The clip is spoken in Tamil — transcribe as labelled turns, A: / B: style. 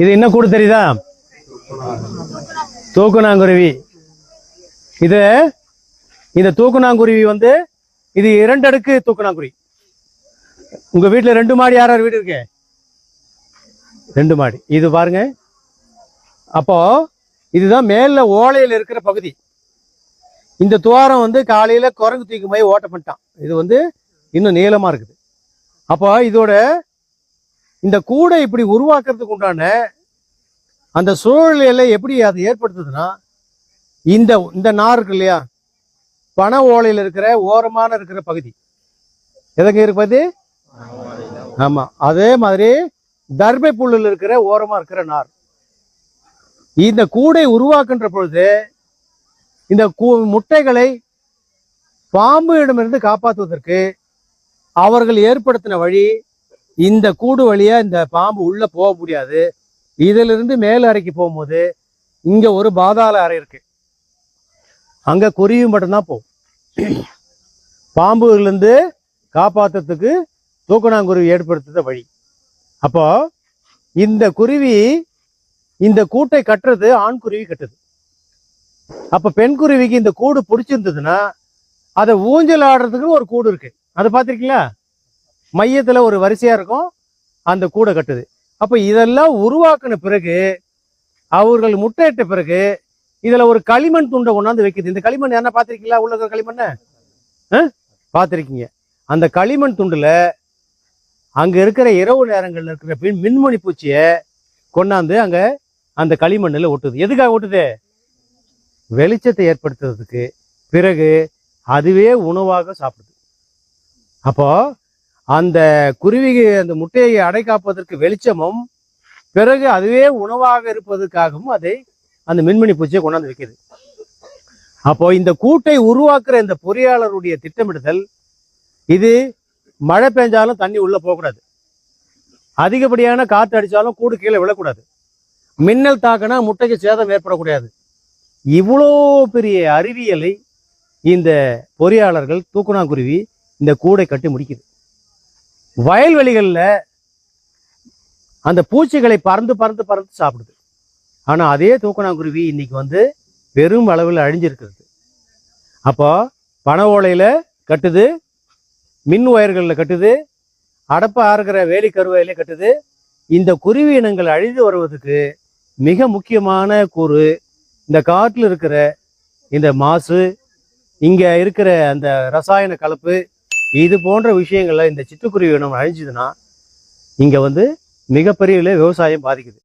A: இது என்ன கூடு தெரியுதா? தூக்குநாங்குருவி. இது இந்த தூக்குநாங்குருவி வந்து இது இரண்டு அடுக்கு தூக்குநாங்குருவி. உங்க வீட்டுல ரெண்டு மாடி யார் யார் வீடு இருக்கு? ரெண்டு மாடி. இது பாருங்க. அப்போ இதுதான் மேல ஓலையில இருக்கிற பகுதி. இந்த துவாரம் வந்து காலையில குரங்கு தூக்கி போய் ஓட்ட பண்ணிட்டான். இது வந்து இன்னும் நீளமா இருக்குது. அப்போ இதோட இந்த கூடை இப்படி உருவாக்குறதுக்கு உண்டான அந்த சூழ்நிலை எப்படி அதை ஏற்படுத்துதுன்னா இந்த இந்த நார் இருக்கு இல்லையா? பண ஓலையில் இருக்கிற ஓரமான இருக்கிற பகுதி. எதங்க இருப்பது ஆமா அதே மாதிரி தர்பை புல்லில் இருக்கிற ஓரமா இருக்கிற நார். இந்த கூடை உருவாக்குன்ற பொழுது இந்த கூ- முட்டைகளை பாம்பிடமிருந்து காப்பாற்றுவதற்கு அவர்கள் ஏற்படுத்தின வழி இந்த கூடு வழியாக இந்த பாம்பு உள்ளே போக முடியாது. இதிலிருந்து மேல் அறைக்கு போகும்போது இங்கே ஒரு பாதாள அறை இருக்குது அங்கே குருவி மட்டும்தான் போகும். பாம்புகளிலிருந்து காப்பாத்துறதுக்கு தூக்கணாங்குருவி ஏற்படுத்துத வழி. அப்போ இந்த குருவி இந்த கூட்டை கட்டுறது ஆண் குருவி கட்டுது. அப்போ பெண் குருவிக்கு இந்த கூடு பிடிச்சிருந்ததுன்னா அதை ஊஞ்சல் ஆடுறதுக்குன்னு ஒரு கூடு இருக்கு. அதை பார்த்துருக்கீங்களா? மையத்தில் ஒரு வரிசையாக இருக்கும். அந்த கூடை கட்டுது. அப்போ இதெல்லாம் உருவாக்கின பிறகு அவர்கள் முட்டையிட்ட பிறகு இதில் ஒரு களிமண் துண்டை கொண்டாந்து வைக்குது இந்த களிமண் என்ன பார்த்துருக்கீங்களா? உள்ள இருக்கிற களிமண்ணை? பார்த்துருக்கீங்க. அந்த களிமண் துண்டில் அங்கே இருக்கிற இரவு நேரங்களில் இருக்கிற பின் மின்மணி பூச்சியை கொண்டாந்து அங்கே அந்த களிமண்ணில் ஒட்டுது. எதுக்காக ஒட்டுது? வெளிச்சத்தை ஏற்படுத்துறதுக்கு. பிறகு அதுவே உணவாக சாப்பிடுது. அப்போ அந்த குருவிக்கு அந்த முட்டையை அடை காப்பதற்கு வெளிச்சமும் பிறகு அதுவே உணவாக இருப்பதற்காகவும் அதை அந்த மின்மணி பூச்சியை கொண்டாந்து வைக்குது அப்போ இந்த கூட்டை உருவாக்குற இந்த பொறியாளருடைய திட்டமிடுதல் இது மழை பெஞ்சாலும் தண்ணி உள்ள போகக்கூடாது. அதிகப்படியான காற்று அடிச்சாலும் கூடு கீழே விழக்கூடாது. மின்னல் தாக்கினா முட்டைக்கு சேதம் ஏற்படக்கூடாது. இவ்வளோ பெரிய அறிவியலை இந்த பொறியாளர்கள் தூக்குனாங்குருவி இந்த கூடை கட்டி முடிக்குது. வயல்வெளிகளில் அந்த பூச்சிகளை பறந்து பறந்து பறந்து சாப்பிடுது. ஆனால் அதே தூக்கணாங்குருவி இன்னைக்கு வந்து பெரும் அளவில் அழிஞ்சிருக்கிறது. அப்போ பண ஓலையில் கட்டுது மின் ஒயர்களில் கட்டுது அடப்ப ஆறுகிற வேலி கருவையில் கட்டுது. இந்த குருவி இனங்கள் அழிந்து வருவதற்கு மிக முக்கியமான கூறு இந்த காட்டில் இருக்கிற இந்த மாசு இங்கே இருக்கிற அந்த ரசாயன கலப்பு இது போன்ற விஷயங்கள்ல இந்த சிட்டுக்குருவி இனம் அழிஞ்சுதுன்னா இங்கே வந்து மிகப்பெரிய விவசாயம் பாதிக்குது.